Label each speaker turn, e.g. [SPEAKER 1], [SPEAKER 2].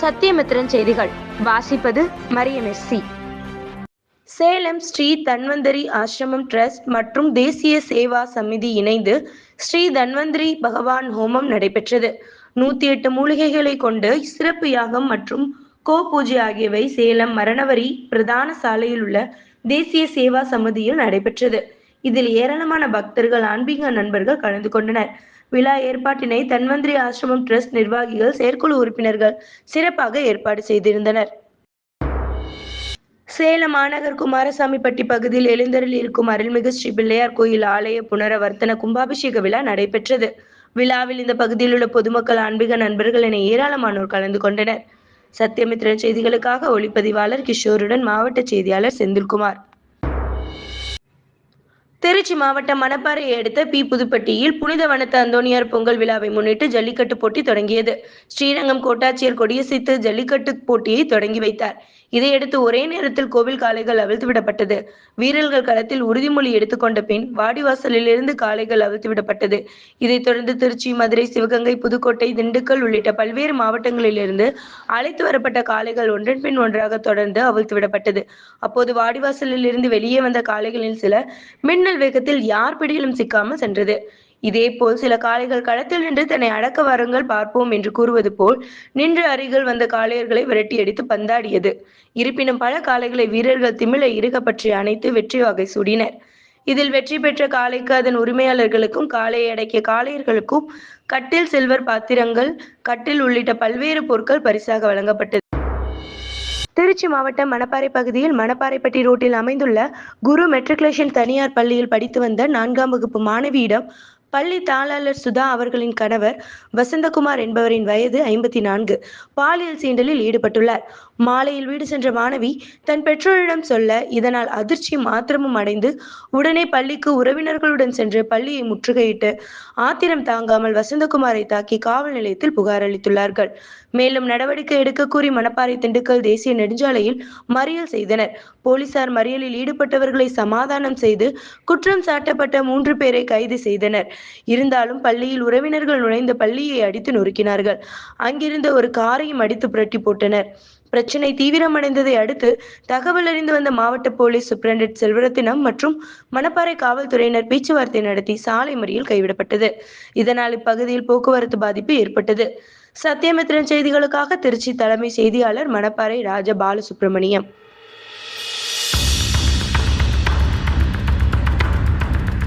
[SPEAKER 1] சத்தியமித்திரன் செய்திகள். வாசிப்பது மரியம் எஸ்சி சேலம் ஸ்ரீ தன்வந்தரி ஆசிரமம் ட்ரஸ்ட் மற்றும் தேசிய சேவா சமிதி இணைந்து ஸ்ரீ தன்வந்திரி பகவான் ஹோமம் நடைபெற்றது. நூத்தி எட்டு மூலிகைகளை கொண்டு சிறப்பு யாகம் மற்றும் கோ பூஜை ஆகியவை சேலம் மரணவரி பிரதான சாலையில் உள்ள தேசிய சேவா சமிதியில் நடைபெற்றது. இதில் ஏராளமான பக்தர்கள் ஆன்மீக நண்பர்கள் கலந்து கொண்டனர். விழா ஏற்பாட்டினை தன்வந்திரி ஆசிரமம் ட்ரஸ்ட் நிர்வாகிகள் செயற்குழு உறுப்பினர்கள் சிறப்பாக ஏற்பாடு செய்திருந்தனர். சேலம் மாநகர் குமாரசாமிப்பட்டி பகுதியில் எழுந்தரில் இருக்கும் அருள்மிகு ஸ்ரீ பிள்ளையார் கோயில் ஆலய புனரவர்த்தன கும்பாபிஷேக விழா நடைபெற்றது. விழாவில் இந்த பகுதியில் உள்ள பொதுமக்கள் ஆன்மீக நண்பர்கள் என ஏராளமானோர் கலந்து கொண்டனர். சத்தியமித்திரன் செய்திகளுக்காக ஒளிப்பதிவாளர் கிஷோருடன் மாவட்ட செய்தியாளர் செந்தில்குமார். திருச்சி மாவட்டம் மணப்பாறையை அடுத்த பி புதுப்பட்டியில் புனித வனத்த அந்தோனியார் பொங்கல் விழாவை முன்னிட்டு ஜல்லிக்கட்டு போட்டி தொடங்கியது. ஸ்ரீரங்கம் கோட்டாட்சியர் கொடியசைத்து ஜல்லிக்கட்டு போட்டியை தொடங்கி வைத்தார். இதையடுத்து ஒரே நேரத்தில் கோவில் காளைகள் அவிழ்த்து விடப்பட்டது. வீரர்கள் களத்தில் உறுதிமொழி எடுத்துக்கொண்ட பின் வாடிவாசலில் இருந்து காளைகள் அவிழ்த்து விடப்பட்டது. இதைத் தொடர்ந்து திருச்சி மதுரை சிவகங்கை புதுக்கோட்டை திண்டுக்கல் உள்ளிட்ட பல்வேறு மாவட்டங்களிலிருந்து அழைத்து வரப்பட்ட காளைகள் ஒன்றன் பின் ஒன்றாக தொடர்ந்து அவிழ்த்து விடப்பட்டது. அப்போது வாடிவாசலில் இருந்து வெளியே வந்த காளைகளில் சில மின்னல் வேகத்தில் யார் பிடியிலும் சிக்காமல் சென்றது. இதேபோல் சில காளைகள் களத்தில் நின்று தன்னை அடக்க வாருங்கள் பார்ப்போம் என்று கூறுவது போல் நின்று அருகில் வந்த காளையர்களை விரட்டியடித்து பந்தாடியது. இருப்பினும் பல காளைகளை வீரர்கள் திமிழை இறுக பற்றி அணைத்து வெற்றி வகை சூடினர். இதில் வெற்றி பெற்ற காளைக்கு அதன் உரிமையாளர்களுக்கும் காளையை அடக்கிய காளையர்களுக்கும் கட்டில் சில்வர் பாத்திரங்கள் கட்டில் உள்ளிட்ட பல்வேறு பொருட்கள் பரிசாக வழங்கப்பட்டது. திருச்சி மாவட்டம் மணப்பாறை பகுதியில் மணப்பாறைப்பட்டி ரோட்டில் அமைந்துள்ள குரு மெட்ரிகுலேஷன் தனியார் பள்ளியில் படித்து வந்த நான்காம் வகுப்பு மாணவியிடம் பள்ளி தாளாளர் சுதா அவர்களின் கணவர் வசந்தகுமார் என்பவரின் வயது ஐம்பத்தி நான்கு. பாலியல் சீண்டலில் ஈடுபட்டுள்ளார். மாலையில் வீடு சென்ற மாணவி தன் பெற்றோரிடம் சொல்ல இதனால் அதிர்ச்சி மாத்திரமும் அடைந்து உடனே பள்ளிக்கு உறவினர்களுடன் சென்று பள்ளியை முற்றுகையிட்டு ஆத்திரம் தாங்காமல் வசந்தகுமாரை தாக்கி காவல் நிலையத்தில் புகார் அளித்துள்ளார்கள். மேலும் நடவடிக்கை எடுக்க கூறி மணப்பாறை திண்டுக்கல் தேசிய நெடுஞ்சாலையில் மறியல் செய்தனர். போலீசார் மறியலில் ஈடுபட்டவர்களை சமாதானம் செய்து குற்றம் சாட்டப்பட்ட மூன்று பேரை கைது செய்தனர். இருந்தாலும் பள்ளியில் உறவினர்கள் நுழைந்த பள்ளியை அடித்து நொறுக்கினார்கள். அங்கிருந்த ஒரு காரையும் அடித்து புரட்டி போட்டனர். பிரச்சனை தீவிரமடைந்ததை அடுத்து தகவல் அறிந்து வந்த மாவட்ட போலீஸ் சூப்பரண்டட் செல்வரத்தினம் மற்றும் மணப்பாறை காவல்துறையினர் பேச்சுவார்த்தை நடத்தி சாலை மறியல் கைவிடப்பட்டது. இதனால் இப்பகுதியில் போக்குவரத்து பாதிப்பு ஏற்பட்டது. சத்தியமித்திரன் செய்திகளுக்காக திருச்சி தலைமை செய்தியாளர் மணப்பாறை ராஜ பாலசுப்ரமணியம்